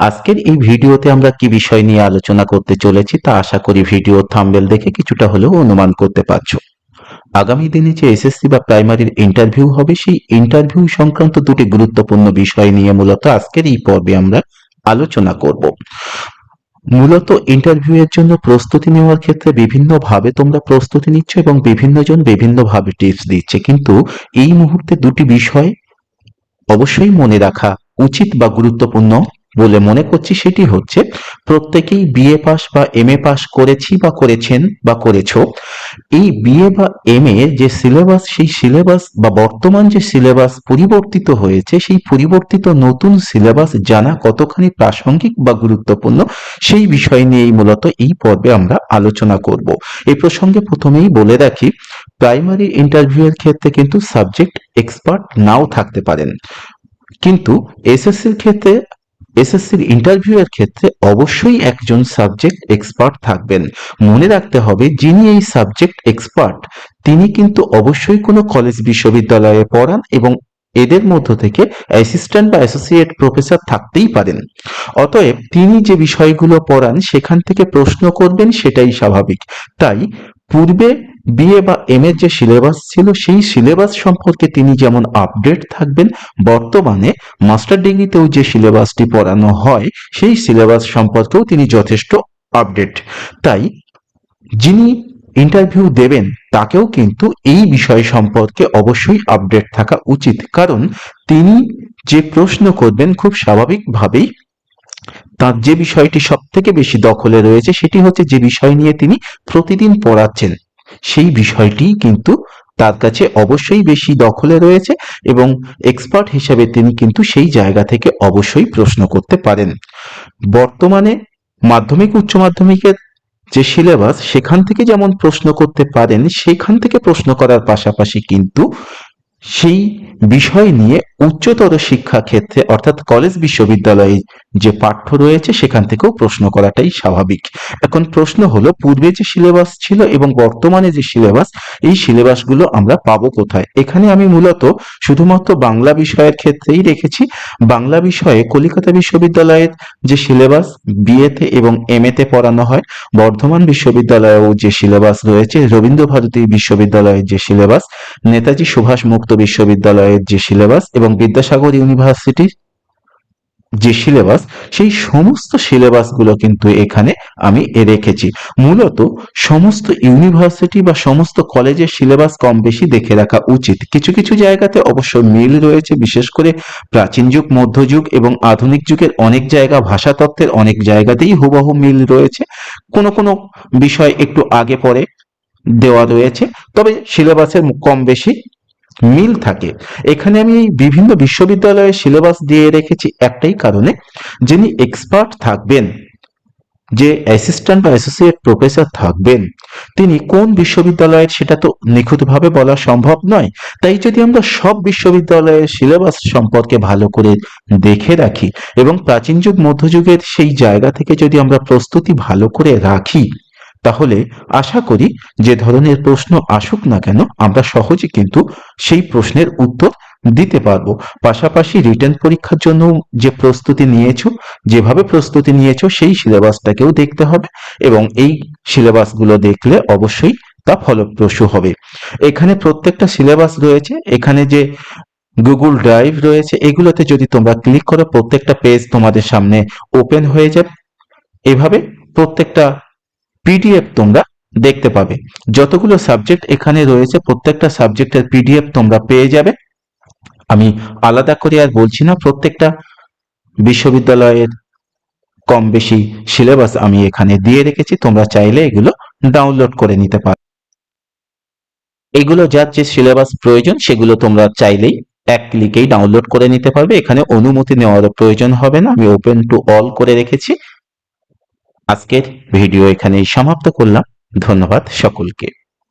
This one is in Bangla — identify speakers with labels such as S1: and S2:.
S1: আজকের এই ভিডিওতে আমরা কি বিষয় নিয়ে আলোচনা করতে চলেছি তা আশা করি ভিডিও থাম্বেল দেখে কিছুটা হলেও অনুমান করতে পারছ। আগামী দিনে যে এসএসসি বা প্রাইমারির ইন্টারভিউ হবে, সেই ইন্টারভিউ সংক্রান্ত দুটি গুরুত্বপূর্ণ বিষয় নিয়ে মূলত আজকের এই পর্বে আমরা আলোচনা করব। মূলত ইন্টারভিউ এর জন্য প্রস্তুতি নেওয়ার ক্ষেত্রে বিভিন্নভাবে তোমরা প্রস্তুতি নিচ্ছ এবং বিভিন্নজন বিভিন্নভাবে টিপস দিচ্ছে। কিন্তু এই মুহূর্তে দুটি বিষয় অবশ্যই মনে রাখা উচিত বা গুরুত্বপূর্ণ। বলে মনে করছি সেটি হচ্ছে, প্রত্যেকেই বিএ পাস বা এম এ পাস করেছি বা করেছেন বা করেছ, এই বিএ বা এম এর যে সিলেবাস সেই সিলেবাস বা বর্তমান যে সিলেবাস পরিবর্তিত হয়েছে, সেই পরিবর্তিত নতুন সিলেবাস জানা কতখানি প্রাসঙ্গিক বা গুরুত্বপূর্ণ, সেই বিষয় নিয়েই মূলত এই পর্বে আমরা আলোচনা করব। এই প্রসঙ্গে প্রথমেই বলে রাখি প্রাইমারি ইন্টারভিউ এর ক্ষেত্রে কিন্তু সাবজেক্ট এক্সপার্ট নাও থাকতে পারেন। কিন্তু এসএসসির ক্ষেত্রে এসএসসির ইন্টারভিউয়ের ক্ষেত্রে অবশ্যই একজন সাবজেক্ট এক্সপার্ট থাকবেন। মনে রাখতে হবে, যিনি এই সাবজেক্ট এক্সপার্ট তিনি কিন্তু অবশ্যই কোনো কলেজ বিশ্ববিদ্যালয়ে পড়ান এবং এদের মধ্য থেকে অ্যাসিস্ট্যান্ট বা অ্যাসোসিয়েট প্রফেসর থাকতেই পারেন। অতএব তিনি যে বিষয়গুলো পড়ান, সেখান থেকে প্রশ্ন করবেন, সেটাই স্বাভাবিক। তাই পূর্বে বিএ বা এম এর যে সিলেবাস ছিল, সেই সিলেবাস সম্পর্কে তিনি যেমন আপডেট থাকবেন, বর্তমানে মাস্টার ডিগ্রিতেও যে সিলেবাসটি পড়ানো হয়, সেই সিলেবাস সম্পর্কেও তিনি যথেষ্ট আপডেট তাই যিনি ইন্টারভিউ দেবেন, তাকেও কিন্তু এই বিষয় সম্পর্কে অবশ্যই আপডেট থাকা উচিত। কারণ তিনি যে প্রশ্ন করবেন, খুব স্বাভাবিকভাবেই তার যে বিষয়টি সব থেকে বেশি দখলে রয়েছে, সেটি হচ্ছে যে বিষয় নিয়ে তিনি প্রতিদিন পড়াচ্ছেন। সেই বিষয়টি কিন্তু তার কাছে অবশ্যই বেশি দখলে রয়েছে এবং এক্সপার্ট হিসেবে তিনি কিন্তু সেই জায়গা থেকে অবশ্যই প্রশ্ন করতে পারেন। বর্তমানে মাধ্যমিক, উচ্চ মাধ্যমিকের যে সিলেবাস সেখান থেকে যেমন প্রশ্ন করতে পারেন, সেখান থেকে প্রশ্ন করার পাশাপাশি কিন্তু সেই বিষয় নিয়ে উচ্চতর শিক্ষা ক্ষেত্রে, অর্থাৎ কলেজ বিশ্ববিদ্যালয়ে যে পাঠ্য রয়েছে, সেখান থেকেও প্রশ্ন করাটাই স্বাভাবিক। এখন প্রশ্ন হলো, পূর্বে যে সিলেবাস ছিল এবং বর্তমানে যে সিলেবাস এই সিলেবাসগুলো আমরা পাবো কোথায়? এখানে আমি মূলত শুধুমাত্র বাংলা বিষয়ের ক্ষেত্রেই রেখেছি। বাংলা বিষয়ে কলিকাতা বিশ্ববিদ্যালয়ের যে সিলেবাস বিএতে এবং এম এতে পড়ানো হয়। বর্ধমান বিশ্ববিদ্যালয়েও যে সিলেবাস রয়েছে রবীন্দ্র ভারতী বিশ্ববিদ্যালয়ের যে সিলেবাস নেতাজি সুভাষ মুক্ত বিশ্ববিদ্যালয়ের যে সিলেবাস এবং বিদ্যাসাগর ইউনিভার্সিটির যে সিলেবাস, সেই সমস্ত সিলেবাসগুলো কিন্তু এখানে আমি রেখেছি। মূলত সমস্ত ইউনিভার্সিটি বা সমস্ত কলেজের সিলেবাস কম বেশি দেখে রাখা উচিত। কিছু কিছু জায়গাতে অবশ্য মিল রয়েছে, বিশেষ করে প্রাচীন যুগ মধ্যযুগ এবং আধুনিক যুগের অনেক জায়গা ভাষাতত্ত্বের অনেক জায়গাতেই হুবহু মিল রয়েছে। কোনো কোনো বিষয় একটু আগে পরে দেওয়া রয়েছে, তবে সিলেবাসের কম বেশি মিল থাকে। এখানে আমি বিভিন্ন বিশ্ববিদ্যালয়ের সিলেবাস দিয়ে রেখেছি একটাই কারণে, যিনি এক্সপার্ট থাকবেন, যে অ্যাসিস্ট্যান্ট বা অ্যাসোসিয়েট প্রফেসর থাকবেন, তিনি কোন বিশ্ববিদ্যালয়ের সেটা তো নিখুঁতভাবে বলা সম্ভব নয়। তাই যদি আমরা সব বিশ্ববিদ্যালয়ের সিলেবাস সম্পর্কে ভালো করে দেখে রাখি এবং প্রাচীন যুগ, মধ্যযুগের সেই জায়গা থেকে যদি আমরা প্রস্তুতি ভালো করে রাখি তাহলে আশা করি যে ধরনের প্রশ্ন আসুক না কেন, আমরা সহজে কিন্তু সেই প্রশ্নের উত্তর দিতে পারব। পাশাপাশি রিটার্ন পরীক্ষার জন্য যে প্রস্তুতি নিয়েছো, যেভাবে প্রস্তুতি নিয়েছো, সেই সিলেবাসটাকেও দেখতে হবে এবং এই সিলেবাসগুলো দেখলে অবশ্যই তা ফলপ্রসূ হবে। এখানে প্রত্যেকটা সিলেবাস রয়েছে, এখানে যে গুগল ড্রাইভ রয়েছে, এগুলোতে যদি তোমরা ক্লিক করো, প্রত্যেকটা পেজ তোমাদের সামনে ওপেন হয়ে যাবে। এভাবে প্রত্যেকটা পিডিএফ তোমরা দেখতে পাবে। যতগুলো সাবজেক্ট এখানে রয়েছে, প্রত্যেকটা সাবজেক্টের পিডিএফ তোমরা পেয়ে যাবে। আমি আলাদা করে আর বলছি না, প্রত্যেকটা বিশ্ববিদ্যালয়ের কম বেশি সিলেবাস আমি এখানে দিয়ে রেখেছি। তোমরা চাইলে এগুলো ডাউনলোড করে নিতে পারো। এগুলো যার যে সিলেবাস প্রয়োজন, সেগুলো তোমরা চাইলেই এক ক্লিকেই ডাউনলোড করে নিতে পারবে। এখানে অনুমতি নেওয়ার প্রয়োজন হবে না। আমি ওপেন টু অল করে রেখেছি। আজকের ভিডিও এখানেই সমাপ্ত করলাম। ধন্যবাদ সকলকে।